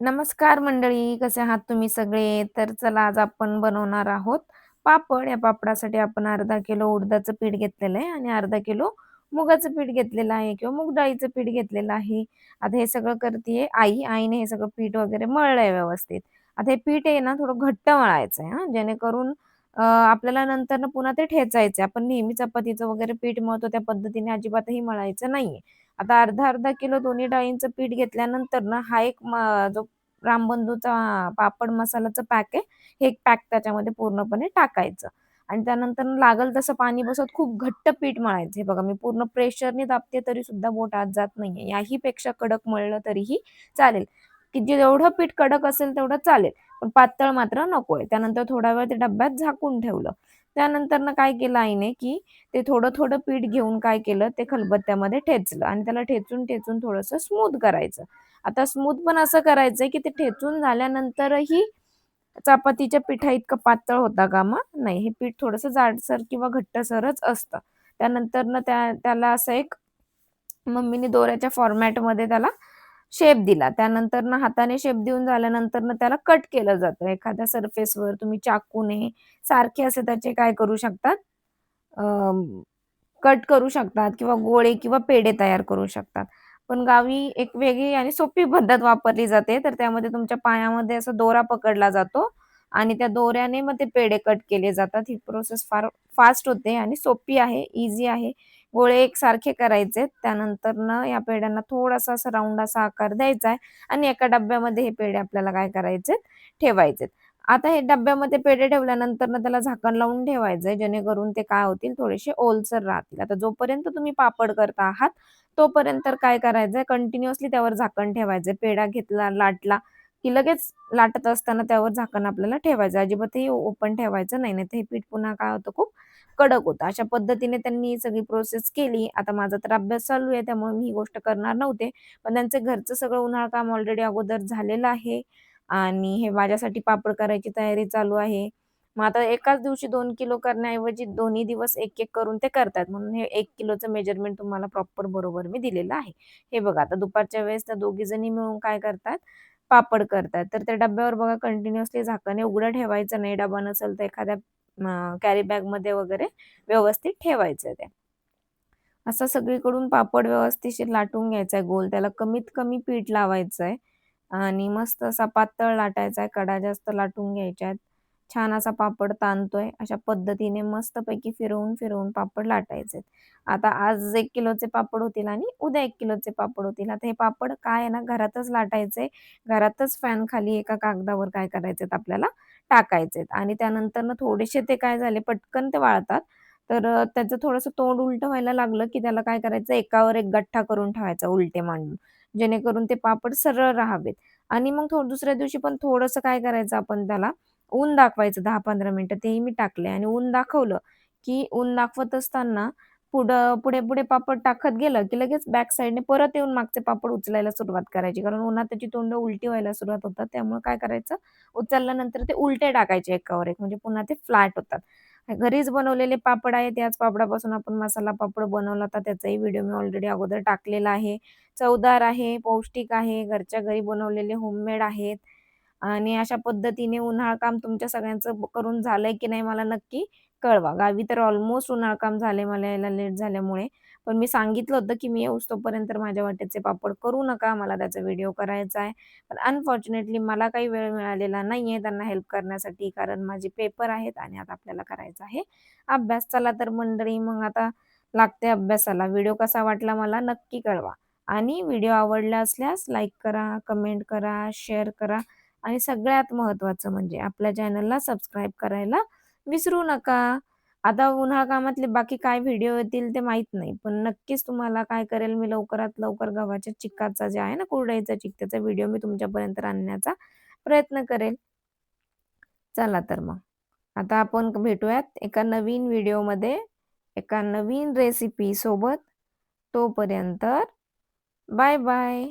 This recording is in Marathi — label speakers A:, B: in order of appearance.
A: नमस्कार मंडळी, कसे आहात तुम्ही सगळे? तर चला आज आपण बनवणार आहोत पापड. या पापडासाठी आपण अर्धा किलो उडदाचं पीठ घेतलेलं आहे आणि अर्धा किलो मुगाचं पीठ घेतलेलं आहे किंवा मूग डाळीचं पीठ घेतलेलं आहे. आता हे सगळं करतीये आई. आईने हे सगळं पीठ वगैरे मळलंय व्यवस्थित. आता हे पीठ आहे ना थोडं घट्ट मळायचं आहे हा जेणेकरून आपल्याला नंतर पुन्हा ते ठेचायचं आपण नेहमी चपातीचं वगैरे पीठ मळतो त्या पद्धतीने अजिबातही मळायचं नाहीये. आता अर्धा-अर्धा किलो दोन्ही डाळींचं पीठ घेतल्यानंतर ना हा एक जो रामबंधूचा पापड मसाल्याचं पॅक आहे, हे एक पॅक त्याच्यामध्ये पूर्णपणे टाकायचं आणि त्यानंतर लागल तसं पाणी बसवत खूप घट्ट पीठ मळायचं. हे बघा मी पूर्ण प्रेशरने दाबते तरी सुद्धा बोट आत जात नाहीये. याही पेक्षा कडक मळलं तरीही चालेल, की जेवढं पीठ कडक असेल तेवढं चालेल, पण पातळ मात्र नकोय. त्यानंतर थोडा वेळ ते डब्यात झाकून ठेवलं. त्यानंतरनं काय केलं आईने, की ते थोडं-थोडं पीठ घेऊन काय केलं, ते खलबत्त्यामध्ये ठेचलं आणि त्याला ठेचून-ठेचून थोडंसं स्मूथ करायचं. आता स्मूथ पण असं करायचंय, की ते ठेचून झाल्यानंतरही चपातीच्या पिठा इतकं पातळ होता का मग नाही. हे पीठ थोडंसं जाडसर किंवा घट्टसरच असतं. त्यानंतरनं त्या त्याला असं एक मम्मीने दोऱ्याच्या फॉर्मॅटमध्ये त्याला शेप दिला. त्यानंतर ना हाताने शेप देऊन झाल्यानंतर ना त्याला कट केलं जातं. एखाद्या सरफेसवर तुम्ही चाकूने सारखे असे त्याचे काय करू शकतात कट करू शकतात किंवा गोळे किंवा पेढे तयार करू शकतात. पण गावी एक वेगळी आणि सोपी पद्धत वापरली जाते. तर त्यामध्ये तुमच्या पायामध्ये असा दोरा पकडला जातो आणि त्या दोऱ्याने मग ते पेढे कट केले जातात. ही प्रोसेस फार फास्ट होते आणि सोपी आहे, इझी आहे. गोळे एकसारखे करायचे. त्यानंतरनं या पेढ्यांना थोडासा असा राऊंड असा आकार द्यायचा आहे आणि एका डब्यामध्ये हे पेढे आपल्याला काय करायचे ठेवायचे आता हे डब्यामध्ये पेढे ठेवल्यानंतरनं त्याला झाकण लावून ठेवायचंय, जेणेकरून ते काय होतील थोडेसे ओलसर राहतील. आता जोपर्यंत तुम्ही पापड करता आहात, तोपर्यंत काय करायचंय कंटिन्युअसली त्यावर झाकण ठेवायचंय. पेढा घेतला, लाटला, की लगेच लाटत असताना त्यावर झाकण आपल्याला ठेवायचं. अजिबातही ओपन ठेवायचं नाही. नाहीतर हे पीठ पुन्हा काय होतं खूप कडक होता अशा पद्धतीने त्यांनी सगळी प्रोसेस केली. आता माझा तर अभ्यास चालू आहे, त्यामुळे मी ही गोष्ट करणार नव्हते. पण त्यांचं घरचं सगळं उन्हाळ काम ऑलरेडी अगोदर झालेलं आहे आणि हे माझ्यासाठी पापड करायची तयारी चालू आहे. मग आता एकाच दिवशी दोन किलो करण्याऐवजी दोन्ही दिवस 1-1 करून ते करतात म्हणून हे एक किलोचं मेजरमेंट तुम्हाला प्रॉपर बरोबर मी दिलेलं आहे. हे बघा आता दुपारच्या वेळेस त्या दोघीजणी मिळून काय करतात पापड करतात तर त्या डब्यावर बघा कंटिन्युअसली झाकण उघडं ठेवायचं नाही. डबा नसेल तर एखाद्या कॅरी बॅगमध्ये वगैरे व्यवस्थित ठेवायचं ते. असं सगळीकडून पापड व्यवस्थित लाटून घ्यायचा आहे गोल. त्याला कमीत कमी पीठ लावायचं आहे आणि मस्त असा पातळ लाटायचा आहे. कडा जास्त लाटून घ्यायच्या आहेत. छान असा पापड ताणतोय. अशा पद्धतीने मस्तपैकी फिरवून-फिरवून पापड लाटायचे आता आज एक किलोचे पापड होतील आणि उद्या एक किलोचे पापड होतील. आता हे पापड काय आहे ना घरातच लाटायचे. घरातच फॅन खाली एका कागदावर काय करायचेत आपल्याला टाकायचेत आणि त्यानंतर ना थोडेसे ते काय झाले पटकन ते वाळतात. तर त्याचं थोडंसं तोंड उलटं व्हायला लागलं, की त्याला काय करायचं एकावर एक गठ्ठा करून ठेवायचा उलटे मांडून. जेणेकरून ते पापड सरळ राहावेत आणि मग थोडं दुसऱ्या दिवशी पण थोडंसं काय करायचं आपण त्याला ऊन दाखवायचं 10-15 मिनिटं. तेही मी टाकले आणि ऊन दाखवलं, की ऊन दाखवत असताना पुढं पुढे-पुढे पापड टाकत गेलं, की लगेच बॅक साईडने परत येऊन मागचे पापड उचलायला सुरुवात करायची. कारण उन्हात त्याची तोंड उलटी व्हायला सुरुवात होतात. त्यामुळे काय करायचं उचलल्यानंतर ते उलटे टाकायचे एकावर एक म्हणजे पुन्हा ते फ्लॅट होतात. घरीच बनवलेले पापड आहेत. त्याच पापडापासून आपण मसाला पापड बनवला होता. त्याचाही व्हिडिओ मी ऑलरेडी अगोदर टाकलेला आहे. चवदार आहे, पौष्टिक आहे, घरच्या घरी बनवलेले होममेड आहेत आणि अशा पद्धतीने उन्हाळ काम तुमच्या सगळ्यांचं करून झालंय की नाही मला नक्की कळवा. गावी तर ऑलमोस्ट उन्हाळकाम झाले मला यायला लेट झाल्यामुळे. पण मी सांगितलं होतं, की मी येऊस तोपर्यंत माझ्या वाटेचे पापड करू नका. मला त्याचा व्हिडिओ करायचा आहे. पण अनफॉर्च्युनेटली मला काही वेळ मिळालेला नाही आहे त्यांना हेल्प करण्यासाठी. कारण माझे पेपर आहेत आणि आता आपल्याला करायचा आहे अभ्यास. चला तर मंडळी मग आता लागते अभ्यासाला. व्हिडिओ कसा वाटला मला नक्की कळवा आणि व्हिडिओ आवडला असल्यास लाईक करा, कमेंट करा, शेअर करा आणि सगळ्यात महत्त्वाचं म्हणजे आपल्या चॅनलला सबस्क्राईब करायला विसरू नका. आता उन्हा कामातले बाकी काय व्हिडिओ येतील ते माहीत नाही. पण नक्कीच तुम्हाला काय करेल मी लवकरात लवकर गव्हाच्या चिकाचा जे आहे ना कुरडईचा चिक त्याचा व्हिडिओ मी तुमच्यापर्यंत आणण्याचा प्रयत्न करेल. चला तर मग. आता आपण भेटूयात एका नवीन व्हिडिओमध्ये, एका नवीन रेसिपी सोबत. तोपर्यंत बाय बाय.